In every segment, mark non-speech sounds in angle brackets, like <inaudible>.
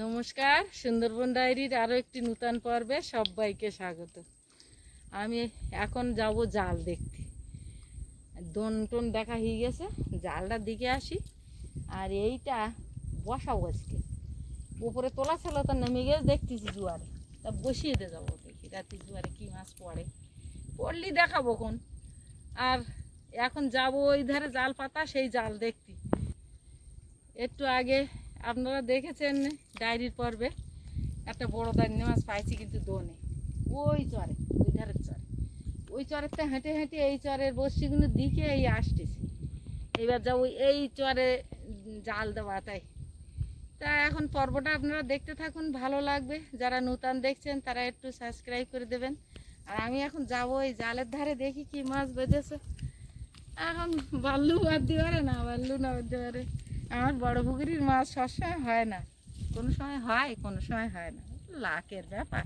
নমস্কার, সুন্দরবন ডায়েরির আরও একটি নূতন পর্বে সবাইকে স্বাগত। আমি এখন যাব জাল দেখতে। দন টন দেখা হয়ে গেছে, জালটার দিকে আসি। আর এইটা বসাবো আজকে। উপরে তোলা ছিল তো নেমে গেছে, দেখতেছি জুয়ারে। তা বসিয়ে দিয়ে যাব দেখি, রাতে জুয়ারে কী মাছ পড়ে। পড়লি দেখাবো কোন। আর এখন যাব ওই ধারে জাল পাতা, সেই জাল দেখতে। একটু আগে আপনারা দেখেছেন ডায়েরির পর্বে একটা বড় দান্নি মাছ পাইছি কিন্তু দোনে। ওই চরে ওই ধারের চরে। ওই চরেরটা হেঁটে হেঁটে এই চরের বস্তিগুলো দিকে এই আসতেছি। এবার যাব এই চরে জাল দেওয়া তাই। তা এখন পর্বটা আপনারা দেখতে থাকুন, ভালো লাগবে। যারা নূতন দেখছেন, তারা একটু সাবস্ক্রাইব করে দেবেন। আর আমি এখন যাব এই জালের ধারে, দেখি কি মাছ বেঁধেছে। এখন বাল্লু বাদ পারে না, বাল্লু না বাদ পারে আমার বড় পুকুরির মাছ সবসময় হয় না। কোনো সময় হয় কোনো সময় হয় না। লাকের ব্যাপার।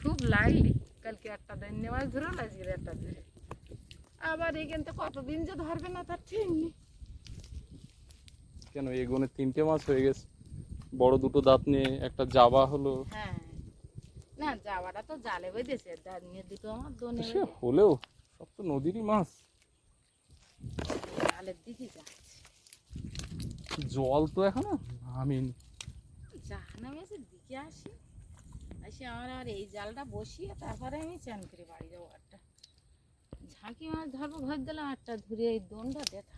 খুব লাগলি। কালকে একটা দৈন্য মাছ ধরল আজকের একটা ধরে। আবার এখান থেকে কতদিন যে ধরবে না তার ঠিক নেই। কেন এগোনে তিনটে মাছ হয়ে গেছে। বড় দুটো দাঁত নিয়ে একটা জাবা হলো। হ্যাঁ। না যাওয়াটা তো জালে বেঁধেছে। নিয়ে দুটো আমার দোনে সে হলেও? সব তো নদীরই মাছ। জালের দিকে যাচ্ছে জল তো এখনও? নামেনি জাহানামের দিকে আসি। আসি আমার আর এই জালটা বসিয়ে তারপরে আমি চান করে বাড়ি যাব একটা ঝাঁকি মাছ ধরবো ঘর দিলাম একটা ধরে এই দোনটা দেখা।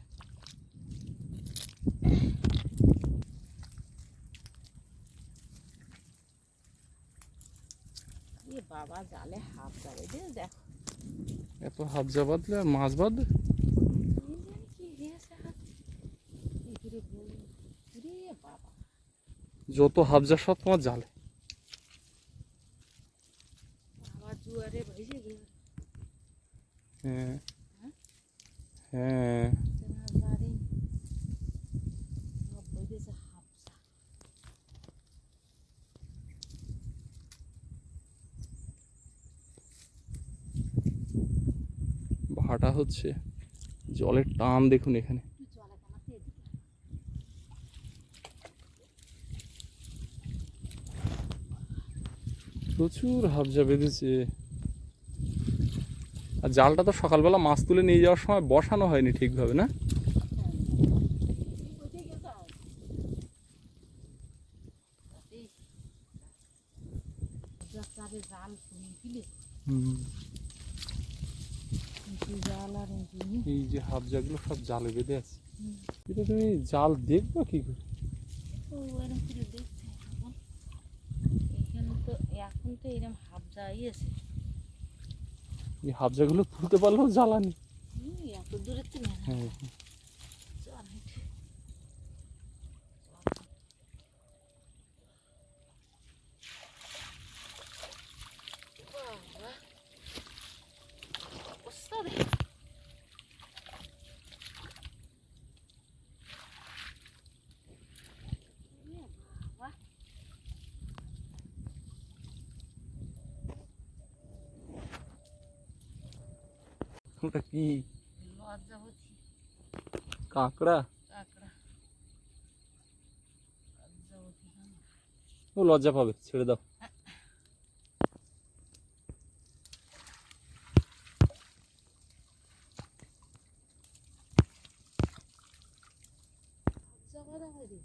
বাবা জালে হাফ যাবে দেখো। এত হাবজা বাঁধলে আর মাছ বাঁধবে কি জানি কি হয়েছে হাত কি করে বলব রে বাবা যত হাবজা সব তোমার জালে। হ্যাঁ। হ্যাঁ? হ্যাঁ। ভাটা হচ্ছে জলের টান দেখুন এখানে তুই চলে কামাতে এদিকে আয়। প্রচুর হাবজা বেঁধেছে আর জালটা তো সকালবেলা মাছ তুলে নিয়ে যাওয়ার সময় বসানো হয়নি ঠিকভাবে, না। এই যে হাবজাগুলো সব জালে বেঁধে আছে। এটা তুমি জাল দেখবে কি করে ও এরম করে দেখতে এখন এখানে তো এরম হাফ যাইয়েছে এই হাবজাগুলো তুলতে পারলেও জ্বালানি। এত দূরে তো না হ্যাঁ ওটা কি? কাঁকড়া। ও লজ্জা পাবে ছেড়ে দাও লজ্জা করা হয় রে।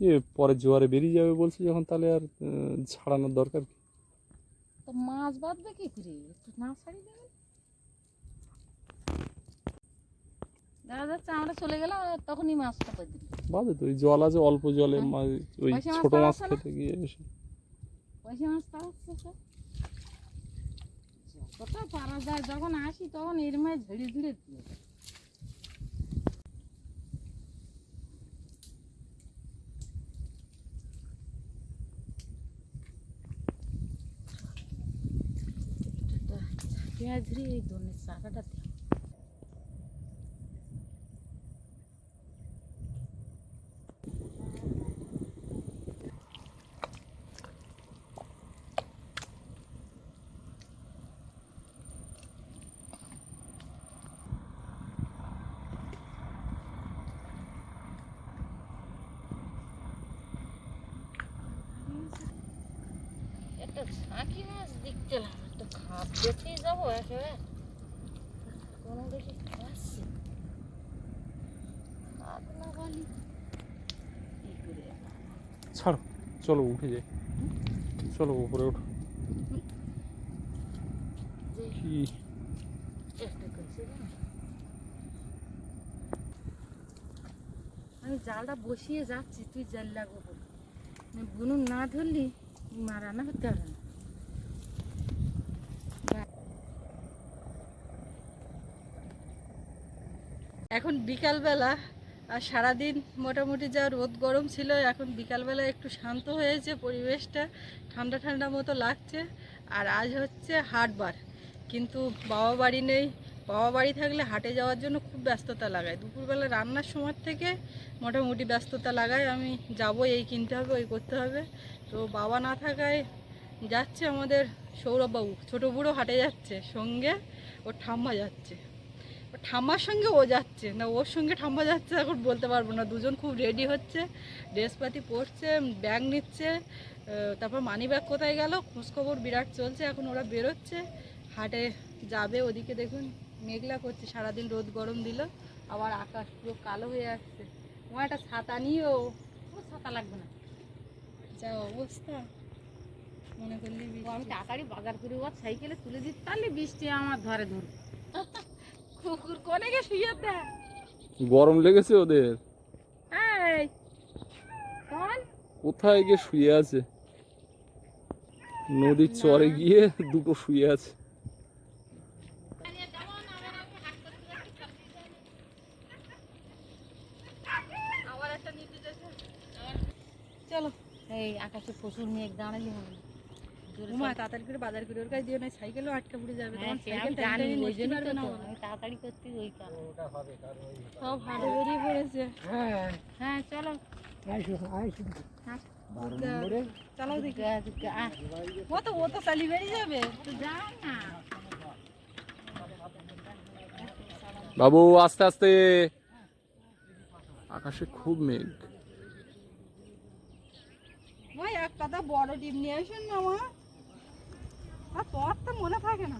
এ পরে জোয়ারে বেরিয়ে যাবে বলছে যখন তাহলে আর ছাড়ানোর দরকার কি? তো মাছ বাঁধবে কি করে? একটু না ছাড়ি দেবে? দেখা যাচ্ছে আমরা চলে গেলাম তখনই মাছটা পেয়ে দিল। বাদে তো ওই জল আছে অল্প জলে হ্যাঁ। মা- ওই মাছ ছোট মাছ খেতে গিয়ে এসে। পয়সা মাছ সব। যতটা পারা যায় যখন আসি তখন এর মাছ ঝেড়ে ঝেড়ে দিয়ে। পেঁয়াজ রে এই ধরনের চাকাটা দেয় একটা ঝাঁকি মাছ দেখতে লাগে দেখেই যাব একেবারে। কোনো দেখি খাচ্ছি ছাড়ো চলো উঠে যাই। চলো উপরে যে কি? আমি জালটা বসিয়ে যাচ্ছি তুই জাল লাগবো। বুনুন না ধরলি মারানো হতে হবে না। এখন বিকালবেলা, আর সারাদিন মোটামুটি যা রোদ গরম ছিল, এখন বিকালবেলা একটু শান্ত হয়েছে পরিবেশটা, ঠান্ডা ঠান্ডা মতো লাগছে, আর আজ হচ্ছে হাটবার। কিন্তু বাবা বাড়ি নেই, বাবা বাড়ি থাকলে হাটে যাওয়ার জন্য খুব ব্যস্ততা লাগায়। দুপুরবেলা রান্নার সময় থেকে মোটামুটি ব্যস্ততা লাগায়, আমি যাব, এই কিনতে হবে, ওই করতে হবে। তো বাবা না থাকায় যাচ্ছে আমাদের সৌরভবাবু, ছোটো বুড়ো হাটে যাচ্ছে, সঙ্গে ওর ঠাম্মা যাচ্ছে। ঠাম্মার সঙ্গে ও যাচ্ছে। না, ওর সঙ্গে ঠাম্মা যাচ্ছে এখন বলতে পারব না। দুজন খুব রেডি হচ্ছে, ড্রেসপাতি পরছে ব্যাগ নিচ্ছে তারপর মানি ব্যাগ কোথায় গেল? খোঁজখবর বিরাট চলছে, এখন ওরা বেরোচ্ছে। হাটে যাবে ওদিকে দেখুন, মেঘলা করছে, সারাদিন রোদ গরম দিল। আবার আকাশ পুরো কালো হয়ে আসছে। তোমার একটা ছাতা নিয়েও ছাতা লাগবে না। যা অবস্থা। মনে করলি আমি তাড়াতাড়ি বাজার করে সাইকেলে তুলে দিতে পারলে বৃষ্টি আমার ধরে ধর কুকুর কোনে গে শুয়ে দেয় গরম লেগেছে ওদের। এই কোন? কোথায় গিয়ে শুয়ে আছে? নদীর চরে গিয়ে দুটো শুয়ে আছে। চলো এই আকাশে প্রচুর মেঘ দাঁড়ালে হবে। না। জোরে উমা চল। তাড়াতাড়ি করে বাজার করে ওর কাছে দিও না সাইকেলও আটকে পড়ে যাবে তোমার সাইকেল আমি ওই জন্যই তো না। আমি তাড়াতাড়ি করতে ওই কারণে সব হাটে বেরিয়ে পড়েছে। হ্যাঁ। চলো। চালাও দেখি। গা- গা- ও তো ও তো চালি বেরিয়ে যাবে। তো যাও না। বাবু আস্তে আস্তে। আকাশে খুব মেঘ। ওই এক কথা বড় ডিম নিয়ে আসেন না মা। আর তো মনে থাকে না।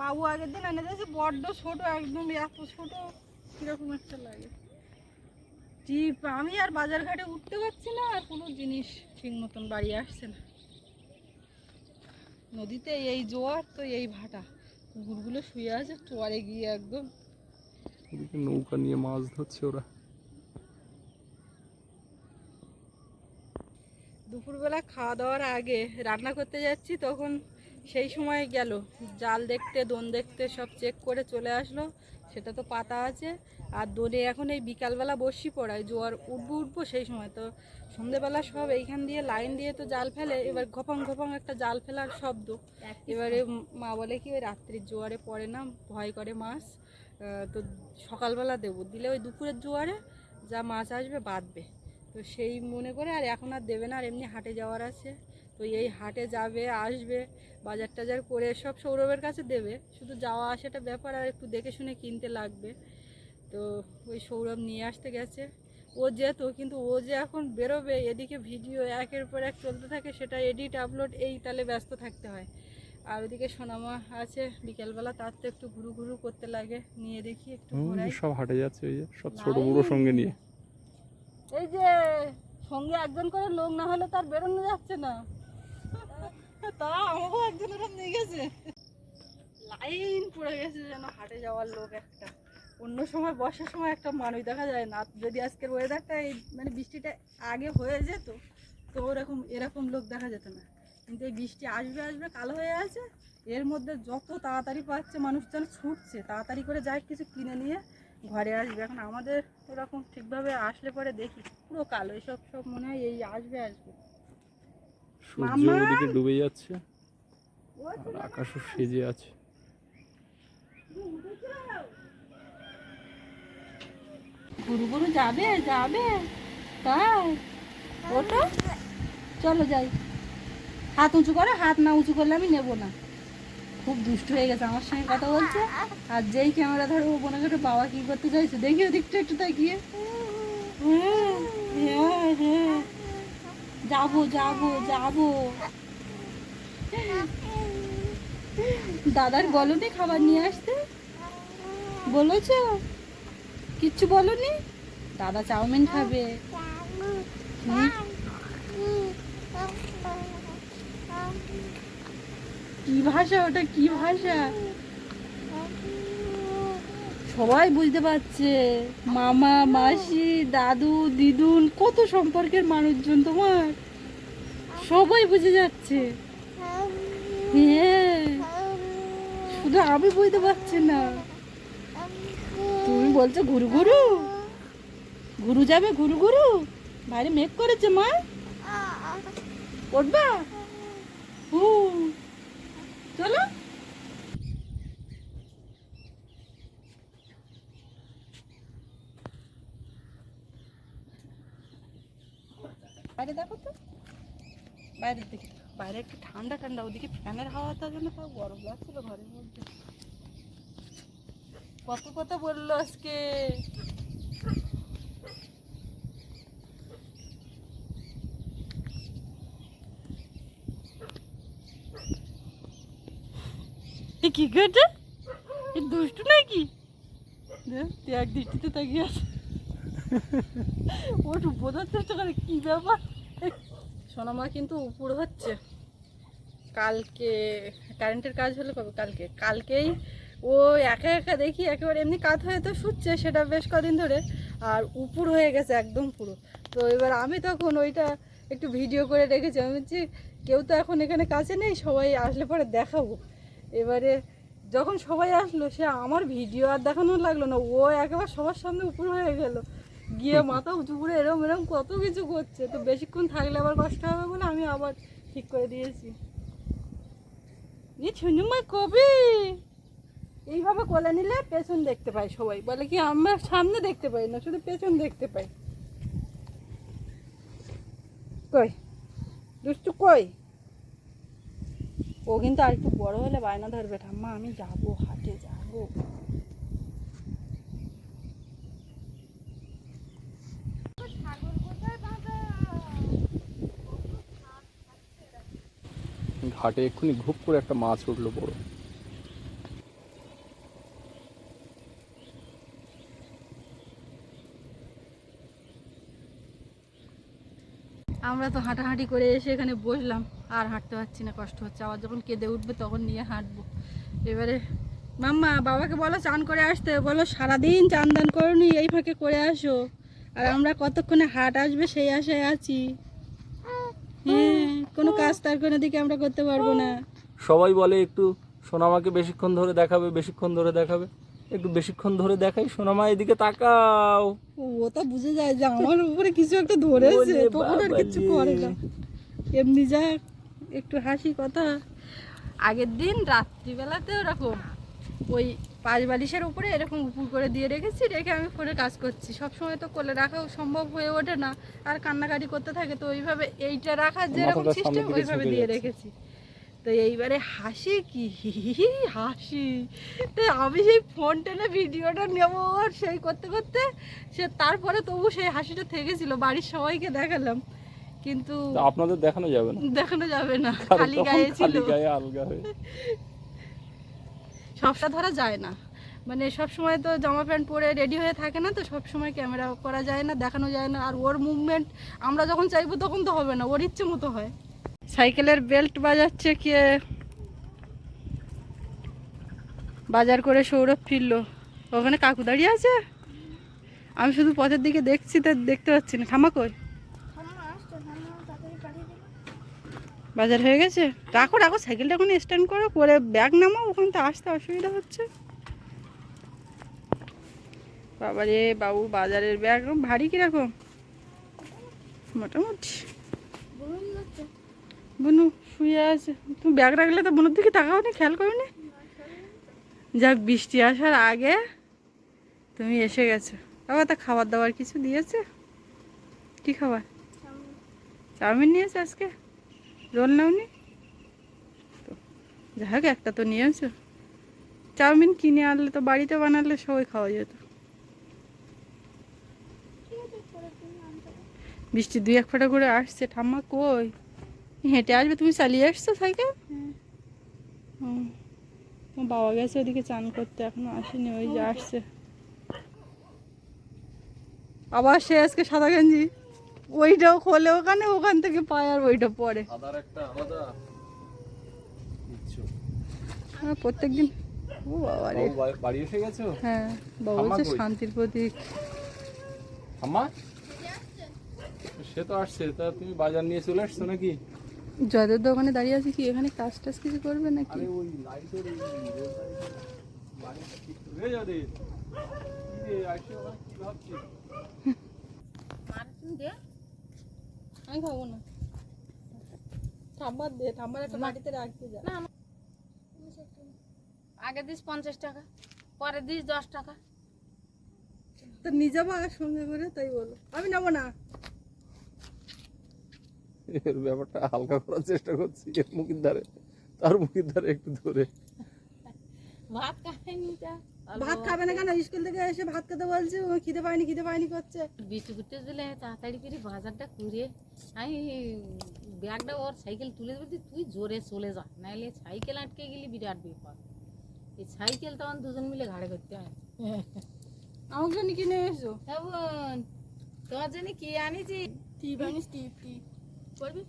বাবু আগের দিন এনে দিয়েছে বড্ড ছোট একদম এত ছোট কীরকম একটা লাগে। টিপ আমি আর বাজার ঘাটে উঠতে পারছি না আর কোনো জিনিস ঠিক মতন বাড়ি আসছে না। নদীতে এই জোয়ার তো এই ভাটা। কুকুরগুলো শুয়ে আছে চোয়ারে গিয়ে একদম। নৌকা নিয়ে মাছ ধরছে ওরা। দুপুরবেলা খাওয়া দাওয়ার আগে রান্না করতে যাচ্ছি তখন সেই সময় গেল। জাল দেখতে দোন দেখতে সব চেক করে চলে আসলো। সেটা তো পাতা আছে। আর দোনে এখন এই বিকালবেলা বসি পড়ায় জোয়ার উঠবো উঠবো সেই সময় তো। সন্ধেবেলা সব এইখান দিয়ে লাইন দিয়ে তো জাল ফেলে এবার ঘপং ঘপং একটা জাল ফেলার শব্দ। এবারে মা বলে কি ওই রাত্রির জোয়ারে পড়ে না ভয় করে মাছ। তো সকালবেলা দেবো। দিলে ওই দুপুরের জোয়ারে যা মাছ আসবে বাঁধবে। তো সেই মনে করে আর এখন আর দেবে না আর এমনি হাটে যাওয়ার আছে। তো এই হাটে যাবে আসবে বাজার টাজার করে সব সৌরভের কাছে দেবে। শুধু যাওয়া আসাটা ব্যাপার আর একটু দেখে শুনে কিনতে লাগবে। তো ওই সৌরভ নিয়ে আসতে গেছে। ও যেত কিন্তু ও যে এখন বেরোবে এদিকে ভিডিও একের পর এক চলতে থাকে সেটা এডিট আপলোড এই তালে ব্যস্ত থাকতে হয়। আর ওদিকে সোনামা আছে বিকেলবেলা তার তো একটু ঘুরু ঘুরু করতে লাগে নিয়ে দেখি একটু সব হাটে যাচ্ছে ওই যে সব ছোট বুড়ো সঙ্গে নিয়ে। এই যে সঙ্গে একজন করে লোক না হলে তার বেরোনো যাচ্ছে না। তা, আমাকেও একজন ওরকম নিয়ে গেছে। লাইন পড়ে গেছে যেন, হাটে যাওয়ার লোক একটা। অন্য সময় বর্ষার সময় একটা মানুষ দেখা যায় না। যদি আজকের ওয়েদারটা এই মানে বৃষ্টিটা আগে হয়ে যেত, তো ওরকম, এরকম লোক দেখা যেত না। কিন্তু এই বৃষ্টি আসবে আসবে, কালো হয়ে আছে। এর মধ্যে যত তাড়াতাড়ি পাচ্ছে মানুষ যেন ছুটছে, তাড়াতাড়ি করে যায় কিছু কিনে নিয়ে ঘরে আসবে। এখন আমাদের ওরকম ঠিকভাবে আসলে পরে দেখি, পুরো কালো। এসব, সব মনে হয় এই আসবে আসবে। সূর্য ওদিকে ডুবে যাচ্ছে আর আকাশও সেজে আছে। গুরু গুরু যাবে যাবে। তাই ওটা চলো যাই। হাত উঁচু করো হাত না উঁচু করলে আমি নেব না। খুব দুষ্ট হয়ে গেছে আমার সঙ্গে কথা বলছে। আর যেই ক্যামেরা ধরো ও মনে করে বাবা কি করতে চাইছে? দেখি ওদিকটা একটু তাকিয়ে। হ্যাঁ হ্যাঁ হ্যাঁ। যাব যাব যাব। দাদার বলনি খাবার নিয়ে আসতে? বলেছ? কিচ্ছু বলনি? দাদা চাউমিন খাবে? কি ভাষা ওটা? কি ভাষা? সবাই বুঝতে পারছে। মামা, মাসি, দাদু, দিদুন, কত সম্পর্কের মানুষজন তোমার। সবাই বুঝে যাচ্ছে। হ্যাঁ শুধু আমি বুঝতে পারছি না। তুমি বলছো ঘুরু ঘুরু ঘুরু যাবে ঘুরু ঘুরু বাইরে মেঘ করেছে মা। উঠবা হু চলো। বাইরে দেখো তো বাইরের দিকে বাইরে একটু ঠান্ডা ঠান্ডা ওদিকে ফ্যানের হাওয়াটার জন্য তাও গরম লাগছিল ঘরের মধ্যে কত কথা বলল আজকে কি করছে দুষ্টু নাকি দেখ, এক দৃষ্টিতে তাকিয়ে আছে ওর বোঝার চেষ্টা করে, কি ব্যাপার? সোনামা কিন্তু উপর হচ্ছে। কালকে কারেন্টের কাজ হলো কবে? কালকে। কালকেই ও একা একা দেখি একেবারে এমনি কাত হয়ে তো শুচ্ছে, সেটা বেশ কদিন ধরে, আর উপর হয়ে গেছে একদম পুরো। তো এবার আমি তখন ওইটা একটু ভিডিও করে রেখেছি। আমি বলছি, কেউ তো এখন এখানে কাছে নেই, সবাই আসলে পরে দেখাবো। এবারে যখন সবাই আসলো, সে আমার ভিডিও আর দেখানো লাগল না। ও একেবারে সবার সামনে উপর হয়ে গেল। গিয়ে মাথা উঁচু করে এরম এরম কত কিছু করছে। তো বেশিক্ষণ থাকলে আবার কষ্ট হবে বলে আমি আবার ঠিক করে দিয়েছি। ছুনুমা কবি! এইভাবে কোলে নিলে পেছন দেখতে পাই সবাই। বলে কি, আমরা সামনে দেখতে পাই না, শুধু পেছন দেখতে পাই। কই? দুষ্টু কই? ও কিন্তু আর একটু বড় হলে বায়না ধরবে। ঠাম্মা, আমি যাব, হাটে যাব। ঘাটে এক্ষুনি ঘুপ করে একটা মাছ উঠল বড়। আমরা তো হাঁটাহাঁটি করে এসে এখানে বসলাম, আর হাঁটতে পারছি না, কষ্ট হচ্ছে। আবার যখন কেঁদে উঠবে তখন নিয়ে হাঁটবো। এবারে, মাম্মা, বাবাকে বলো চান করে আসতে। বলো, সারাদিন চান দান করনি এই ফাঁকে করে আসো। আর আমরা কতক্ষণে হাট আসবে সেই আশায় আছি। কোনো কাজ তার কোনো দিকে আমরা করতে পারব না। সবাই বলে একটু সোনামাকে বেশিক্ষণ ধরে দেখাবে বেশিক্ষণ ধরে দেখাবে। একটু বেশিক্ষণ ধরে দেখাই সোনামা এদিকে তাকাও। ও তো বুঝে যায় যে আমার উপরে কিছু একটা ধরেছে তখন আর কিছু করে না। এমনি যাক একটু হাসি কথা। আগের দিন রাত্রিবেলাতে ওরকম ওই পাঁচ বালিশের উপরে এরকম উপুর করে দিয়ে রেখেছি রেখে আমি ফোনে কাজ করছি। সব সময় তো কোলে রাখাও সম্ভব হয়ে ওঠে না আর কান্নাকাটি করতে থাকে তো ওইভাবে এইটা রাখার যেরকম সিস্টেম ওইভাবে দিয়ে রেখেছি। তো এইবারে হাসি কি? <laughs> হাসি। তো আমি সেই ফোন টেনে ভিডিওটা নেব আর সেই করতে করতে সে তারপরে তবু সেই হাসিটা থেকেছিল বাড়ির সবাইকে দেখালাম। কিন্তু আপনাদের দেখানো যাবে না। দেখানো যাবে না খালি গায়ে ছিল। খালি গায়ে আলগা হয়ে সবটা ধরা যায় না। মানে সব সময় তো জামা প্যান্ট পরে রেডি হয়ে থাকে না তো সব সময় ক্যামেরা করা যায় না, দেখানো যায় না। আর ওর মুভমেন্ট আমরা যখন চাইব তখন তো হবে না, ওর ইচ্ছে মতো হয়। সাইকেলের বেল্ট বাজাচ্ছে কে? বাজার করে সৌরভ ফিরল। ওখানে কাকু দাঁড়িয়ে আছে? আমি শুধু পথের দিকে দেখছি, তো দেখতে পাচ্ছি না। ঠামা বাজার হয়ে গেছে। রাখো রাখো সাইকেলটা এখন স্ট্যান্ড করো করে ব্যাগ নামাও ওখান থেকে আসতে অসুবিধা হচ্ছে। বাবারে বাবু বাজারের ব্যাগ ভারী কীরকম? মোটামুটি। বুনু শুয়ে আছে। তুমি ব্যাগ রাখলে তো বুনুর দিকে তাকাও নি খেয়াল করো নি। যাক বৃষ্টি আসার আগে তুমি এসে গেছো। বাবা তা খাবার দাবার কিছু দিয়েছে? কি খাবার? চাউমিন নিয়েছে আজকে? রোল নাওনি? তো যাই হোক একটা তো নিয়েছো চাউমিন কিনে আনলে তো বাড়িতে বানালে সবাই খাওয়া যেত। বৃষ্টি দুই এক ফোঁটা করে আসছে ঠাম্মা কই? হেঁটে আসবে তুমি চালিয়ে আসছো সাইকেল? হুম আমার বাবা গেছে ওদিকে চান করতে এখনও আসেনি ওই যে আসছে। আবার সে আজকে সাদা গেঞ্জি। ওইটাও খোলে ওখানে ওখান থেকে পায় আর ওইটা পরে। হ্যাঁ প্রত্যেকদিন। ও বাবা রে। বাড়ি এসে গেছো? হ্যাঁ বাবা বলছে শান্তির প্রতীক। আম্মা সে তো আসছে তা তুমি বাজার নিয়ে চলে আসছো নাকি? জয়দের দোকানে দাঁড়িয়ে আছে কি এখানে কাজ টাজ কিছু করবে নাকি? ওই লাইটের রোড ঠিক যাদের। আসছে ওখানে কি ভাবছিস মারুন দে আমি খাব না। দে একটা বাড়িতে রাখতে যা। না আগে দিস পঞ্চাশ টাকা পরে দিস দশ টাকা। তো নিজে বা সঙ্গে করে তাই বলো। আমি নেব না। এর ব্যাপারটা হালকা করার চেষ্টা করছি এর মুখের ধারে তার মুখের ধারে একটু ধরে। ভাত খাইনি তা। ভাত খাবে না কেন? স্কুল থেকে এসে ভাত খেতে বলছে ও খিদে পায়নি খিদে পায়নি করছে। বিটু করতে দিলে তাড়াতাড়ি করে বাজারটা করে আমি ব্যাগটা ওর সাইকেল তুলে দেবে তুই জোরে চলে যা নাহলে সাইকেল আটকে গেলি বিরাট বিপদ এই সাইকেল তখন দুজন মিলে ঘাড়ে করতে হয়। আমার জন্য কিনে এসো হ্যাঁ বোন তোমার জন্য কি আনিছি? টিপ আনিস টিপ টিপ। করবি?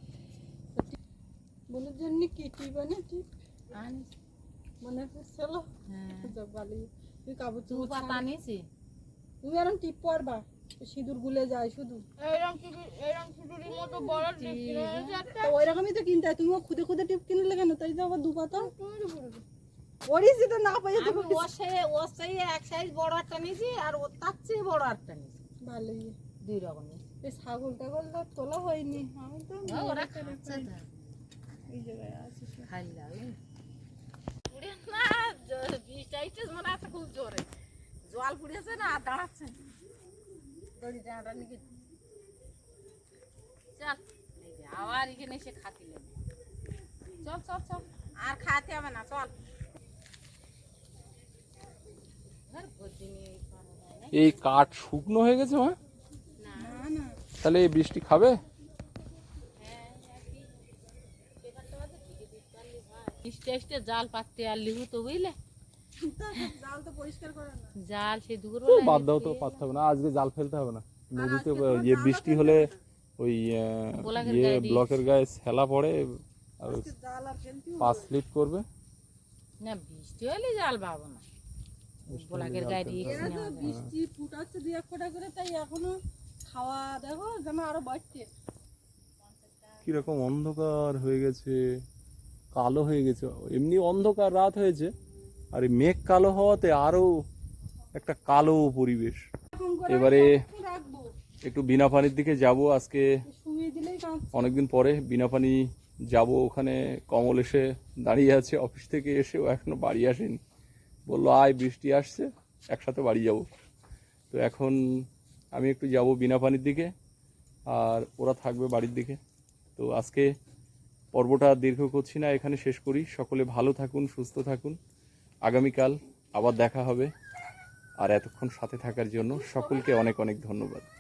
বোনের জন্য কি টিপ আনিস টিপ? আনিস। মনে হচ্ছিল হ্যাঁ। ভালো তুই কাপড় চোপড় পাতা আনিছি তুমি এরকম টিপ পরবা সিঁদুর গুলে যায় শুধু। ওই রকমই তো কিনতে হয় তুমিও খুদে খুদে টিপ কিনলে কেন? তাই তো আবার দু পাতা পরিস তো না পাই তো আমি ওর সাইজে ওর সাইজে এক সাইজ বড় একটা নিয়েছি আর ওর তার চেয়ে বড় একটা নিয়েছি। ভালোই। দুই রকমের এই ছাগল টাগল তো তোলা হয়নি। আমি তো ওরা খাচ্ছে। এই জায়গায় আছি। খাইলা পুড়ে না বৃষ্টি আইছে মনে আছে খুব জোরে। জল পুড়েছে না আর দাঁড়াচ্ছে। দড়ি ডাঁটা নিয়ে চল এই আবার এখানে এসে খাতি লেগে চল চল চল আর খাতে হবে না চল। এই কাঠ শুকনো হয়ে গেছে মা? না না না। তাহলে এই বৃষ্টি খাবে? মিষ্টি আসতে জাল পাততে আর লিহু তো বুঝলে? জাল সে দুপুর বাদ দাও তো পারতে হবে না আজকে জাল ফেলতে হবে না। নদীতে ইয়ে বৃষ্টি হলে ওই ইয়ে ব্লকের গায়ে পড়ে আর পাঁচ লিট করবে। না বৃষ্টি হলে জাল পাবো না। গোলাকের গায়ে দিয়ে বৃষ্টি ফুটাচ্ছে দুই এক ফোঁটা করে তাই এখনও খাওয়া দেখো যেন আরও বাড়ছে। কীরকম অন্ধকার হয়ে গেছে। কালো হয়ে গেছে। এমনি অন্ধকার, রাত হয়েছে। আর এই মেঘ কালো হওয়াতে আরও একটা কালো পরিবেশ। এবারে একটু বিনা পানির দিকে যাব আজকে। অনেকদিন পরে বিনা পানি যাব ওখানে। কমল এসে দাঁড়িয়ে আছে অফিস থেকে, এসেও এখনও বাড়ি আসেনি। বলল, আয়, বৃষ্টি আসছে, একসাথে বাড়ি যাব। তো এখন আমি একটু যাব বিনা পানির দিকে, আর ওরা থাকবে বাড়ির দিকে। তো আজকে পর্বটা দীর্ঘ করছি না, এখানে শেষ করি। সকলে ভালো থাকুন, সুস্থ থাকুন। আগামীকাল আবার দেখা হবে। আর এতক্ষণ সাথে থাকার জন্য সকলকে অনেক অনেক ধন্যবাদ।